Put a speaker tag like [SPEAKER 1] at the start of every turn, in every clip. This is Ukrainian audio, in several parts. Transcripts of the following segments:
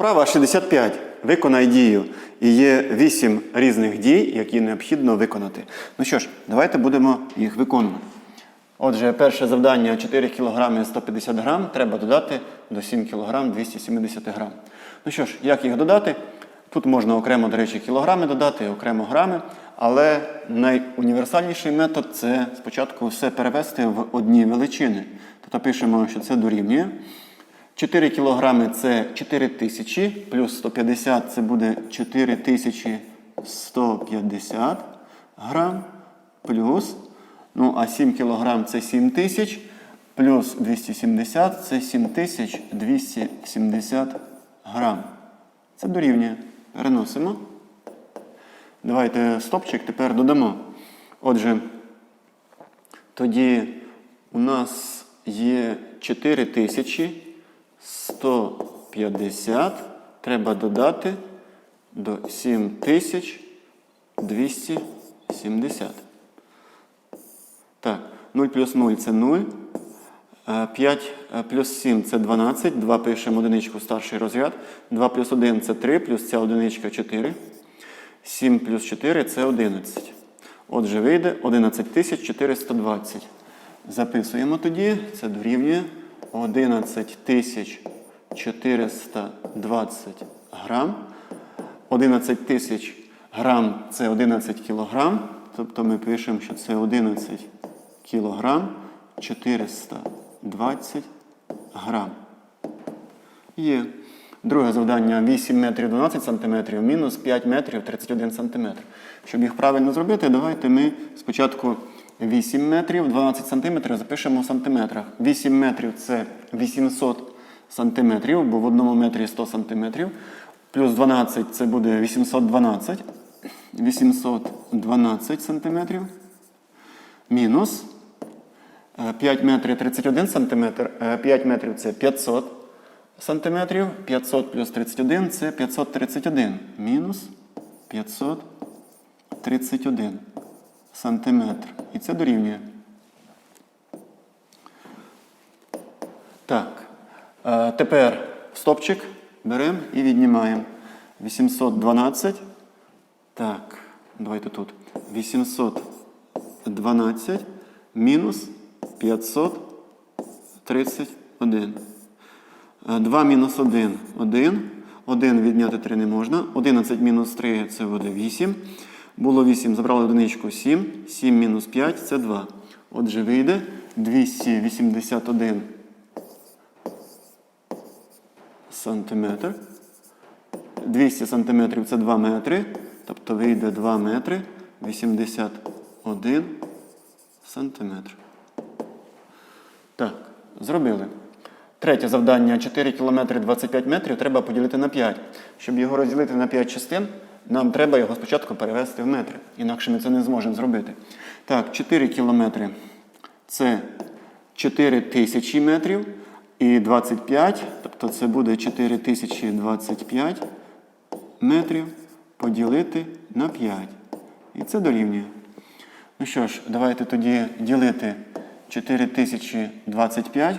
[SPEAKER 1] Вправа 65. Виконай дію. І є 8 різних дій, які необхідно виконати. Ну що ж, давайте будемо їх виконувати. Отже, перше завдання 4 кг 150 г треба додати до 7 кг 270 г. Ну що ж, як їх додати? Тут можна окремо, до речі, кілограми додати, окремо грами. Але найуніверсальніший метод це спочатку все перевести в одні величини. Тобто пишемо, що це дорівнює. 4 кілограми це 4 тисячі, плюс 150 це буде 4150 грам, плюс, ну а 7 кілограм це 7 тисяч, плюс 270 це 7270 грам. Це дорівнює. Переносимо. Давайте стопчик тепер додамо. Отже, тоді у нас є 4150. Треба додати до 7270. Так, 0 плюс 0 це 0. 5 плюс 7 це 12. 2 пишемо одиничку старший розряд. 2 плюс 1 це 3, плюс ця одиничка 4. 7 плюс 4 це 11. Отже, вийде 11420. Записуємо тоді. Це дорівнює 11420 грам. 11 тисяч грам це 11 кілограм. Тобто ми пишемо, що це 11 кілограм 420 грам. Є. Друге завдання 8 метрів 12 сантиметрів, мінус 5 метрів 31 сантиметр. Щоб їх правильно зробити, давайте ми спочатку 8 метрів 12 сантиметрів запишемо в сантиметрах. 8 метрів це 800 сантиметрів, бо в одному метрі 100 сантиметрів. Плюс 12 це буде 812. 812 сантиметрів. Мінус е, 5 метрів 31 сантиметр. Е, 5 метрів це 500 сантиметрів. 500 плюс 31 це 531. Мінус 531 сантиметр. І це дорівнює. Так. Е, тепер стопчик беремо і віднімаємо. 812. Так, давайте тут. 812 мінус 531. 2 мінус 1 1. 1 відняти 3 не можна. 11 мінус 3 це буде 8. Було 8, забрали одиничку 7. 7 мінус 5 це 2. Отже, вийде 281 сантиметр. 200 сантиметрів це 2 метри. Тобто вийде 2 метри 81 сантиметр. Так, зробили. Третє завдання 4 кілометри 25 метрів треба поділити на 5. Щоб його розділити на 5 частин, нам треба його спочатку перевести в метри. Інакше ми це не зможемо зробити. Так, 4 кілометри це 4 тисячі метрів. І 25, тобто це буде 4025 метрів поділити на 5. І це дорівнює. Ну що ж, давайте тоді ділити 4025.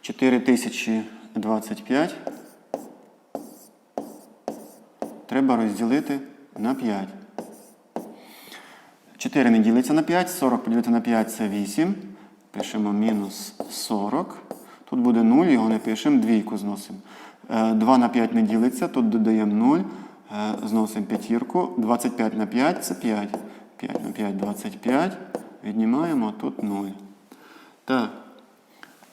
[SPEAKER 1] 4025 треба розділити на 5. 4 не ділиться на 5, 40 поділити на 5 це 8. Пишемо мінус 40. Тут буде 0, його не пишемо, двійку зносимо. 2 на 5 не ділиться, тут додаємо 0, е, зносимо п'ятірку. 25 на 5 це 5. 5 на 5 25. Віднімаємо тут 0. Так.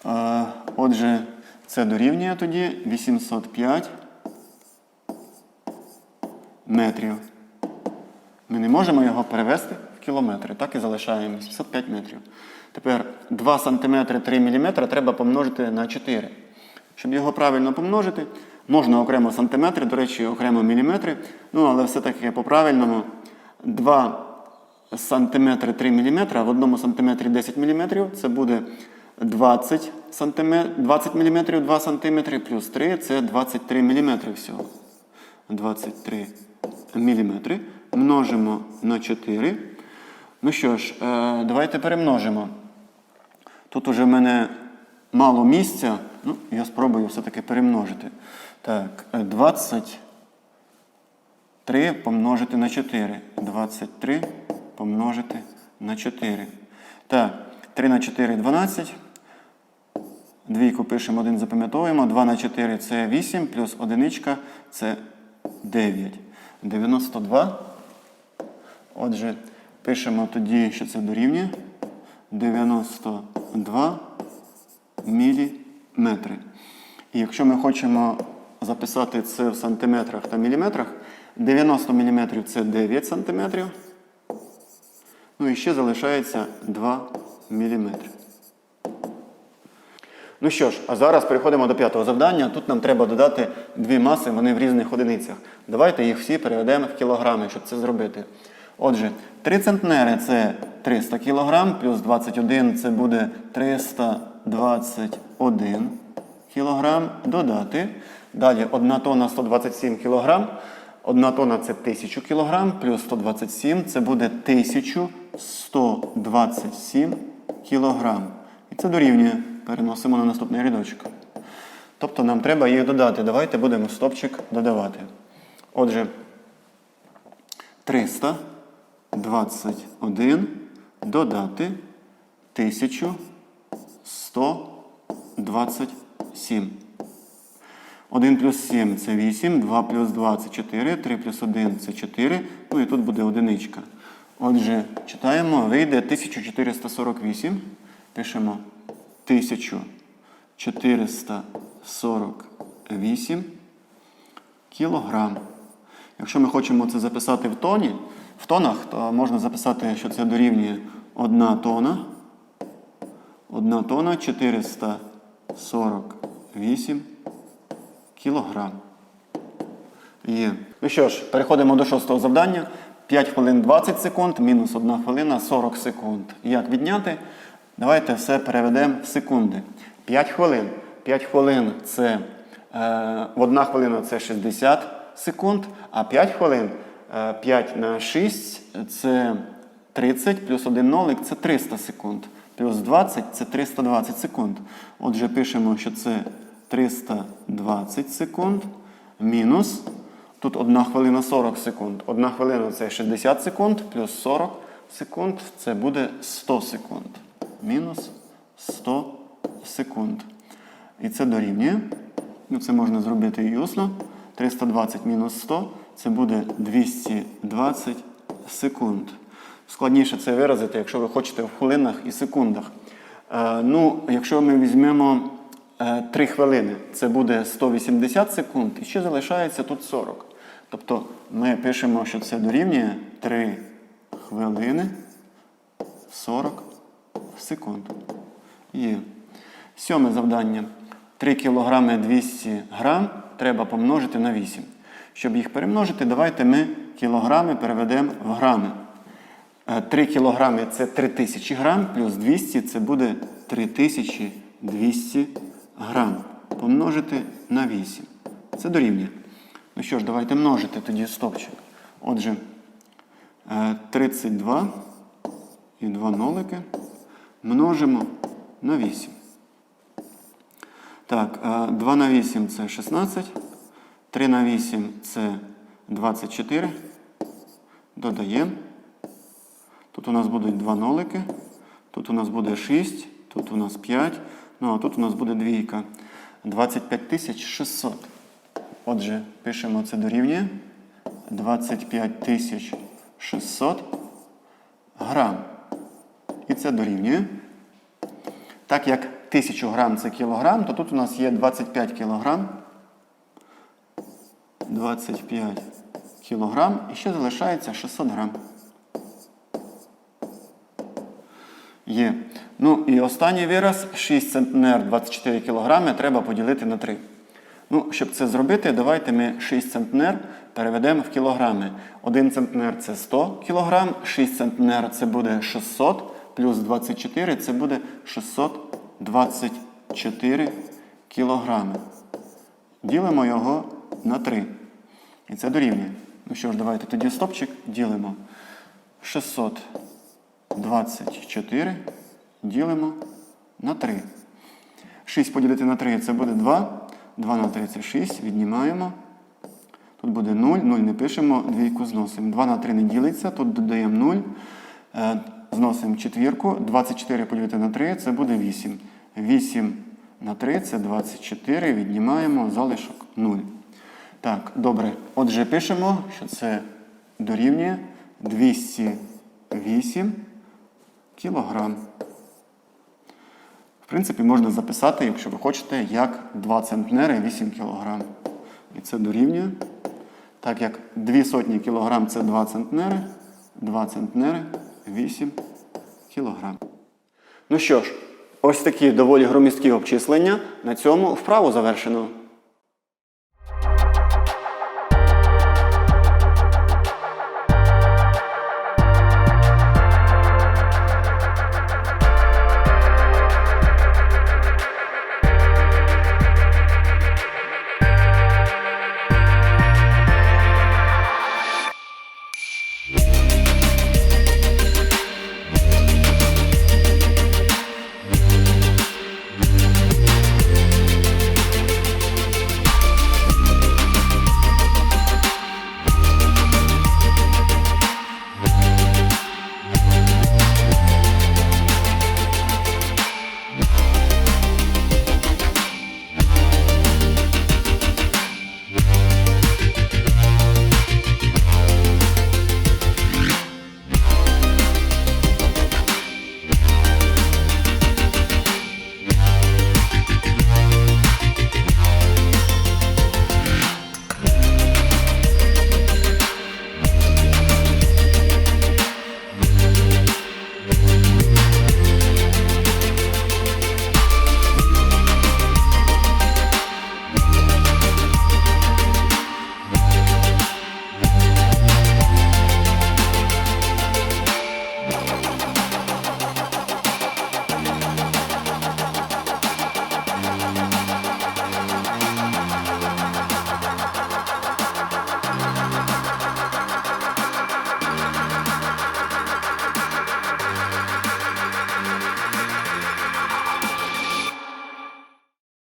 [SPEAKER 1] Е, Отже, це дорівнює тоді 805 метрів. Ми не можемо його перевести кілометри, так і залишаємо 805 метрів. Тепер 2 см 3 мм треба помножити на 4. Щоб його правильно помножити, можна окремо сантиметри, до речі, окремо міліметри. Ну, але все-таки по-правильному 2 см 3 мм, в одному сантиметрі 10 мм це буде 20 см, 20 мм 2 см плюс 3 це 23 мм всього. 23 мм. Множимо на 4. Ну що ж, е, давайте перемножимо. Тут уже в мене мало місця. Ну, я спробую все-таки перемножити. Так, е, 23 помножити на 4. 23 помножити на 4. Так, 3 на 4 12. Двійку пишемо, один запам'ятовуємо. 2 на 4 це 8, плюс одиничка це 9. 92. Отже, пишемо тоді, що це дорівнює 92 міліметри. І якщо ми хочемо записати це в сантиметрах та міліметрах, 90 мм це 9 сантиметрів. Ну і ще залишається 2 міліметри. Ну що ж, а зараз переходимо до п'ятого завдання. Тут нам треба додати дві маси, вони в різних одиницях. Давайте їх всі переведемо в кілограми, щоб це зробити. Отже, 3 центнери це 300 кг, плюс 21 це буде 321 кг. Додати. Далі 1 тонна 127 кг. 1 тонна це 1000 кг, плюс 127 це буде 1127 кг. І це дорівнює. Переносимо на наступний рядочок. Тобто нам треба їх додати. Давайте будемо стопчик додавати. Отже, 321 додати 1127. 1 плюс 7 це 8, 2 плюс 2 це 4, 3 плюс 1 це 4, ну і тут буде одиничка. Отже, читаємо, вийде 1448. Пишемо 1448 кілограм. Якщо ми хочемо це записати в тоні, в тонах, то можна записати, що це дорівнює 1 тонна. 1 тонна 448 кілограм. Є. Ну що ж, переходимо до шостого завдання. 5 хвилин 20 секунд, мінус 1 хвилина 40 секунд. Як відняти? Давайте все переведемо в секунди. 5 хвилин. 5 хвилин це е, 1 хвилина це 60 секунд, а 5 хвилин 5 на 6 це 30, плюс 1 нолик це 300 секунд. Плюс 20 це 320 секунд. Отже, пишемо, що це 320 секунд мінус. Тут 1 хвилина 40 секунд. 1 хвилина це 60 секунд, плюс 40 секунд це буде 100 секунд. Мінус 100 секунд. І це дорівнює. Ну, це можна зробити і усно. 320 мінус 100 це буде 220 секунд. Складніше це виразити, якщо ви хочете в хвилинах і секундах. Е, ну, якщо ми візьмемо е, 3 хвилини, це буде 180 секунд, і ще залишається тут 40. Тобто ми пишемо, що це дорівнює 3 хвилини 40 секунд. Є. Сьоме завдання. 3 кг 200 грам треба помножити на 8. Щоб їх перемножити, давайте ми кілограми переведемо в грами. 3 кілограми це 3000 грам, плюс 200 це буде 3200 грам. Помножити на 8. Це дорівнює. Ну що ж, давайте множити тоді стопчик. Отже, е, 32 і 2 нолики множимо на 8. Так, е, 2 на 8 це 16. 3 на 8 це 24. Додаємо. Тут у нас будуть 2 нолики. Тут у нас буде 6, тут у нас 5. Ну а тут у нас буде двійка. 25 600. Отже, пишемо це дорівнює 25 600 грам. І це дорівнює. Так як 1000 грам це кілограм, то тут у нас є 25 кілограм. 25 кілограм. І ще залишається 600 грам. Є. Ну і останній вираз 6 центнер 24 кг треба поділити на 3. Ну, щоб це зробити, давайте ми 6 центнер переведемо в кілограми. 1 центнер це 100 кг, 6 центнер це буде 600, плюс 24 це буде 624 кілограми. Ділимо його на 3. І це дорівнює. Ну що ж, давайте тоді стопчик ділимо. 624 ділимо на 3. 6 поділити на 3 це буде 2. 2 на 3 це 6. Віднімаємо. Тут буде 0, 0 не пишемо, двійку зносимо. 2 на 3 не ділиться, тут додаємо 0. Зносимо четвірку. 24 поділити на 3 це буде 8. 8 на 3 це 24. Віднімаємо залишок 0. Так, добре. Отже, пишемо, що це дорівнює 208 кілограм. В принципі, можна записати, якщо ви хочете, як 2 центнери 8 кг. І це дорівнює. Так як 2 сотні кілограм це 2 центнери, 2 центнери 8 кілограм. Ну що ж, ось такі доволі громісткі обчислення. На цьому вправу завершено.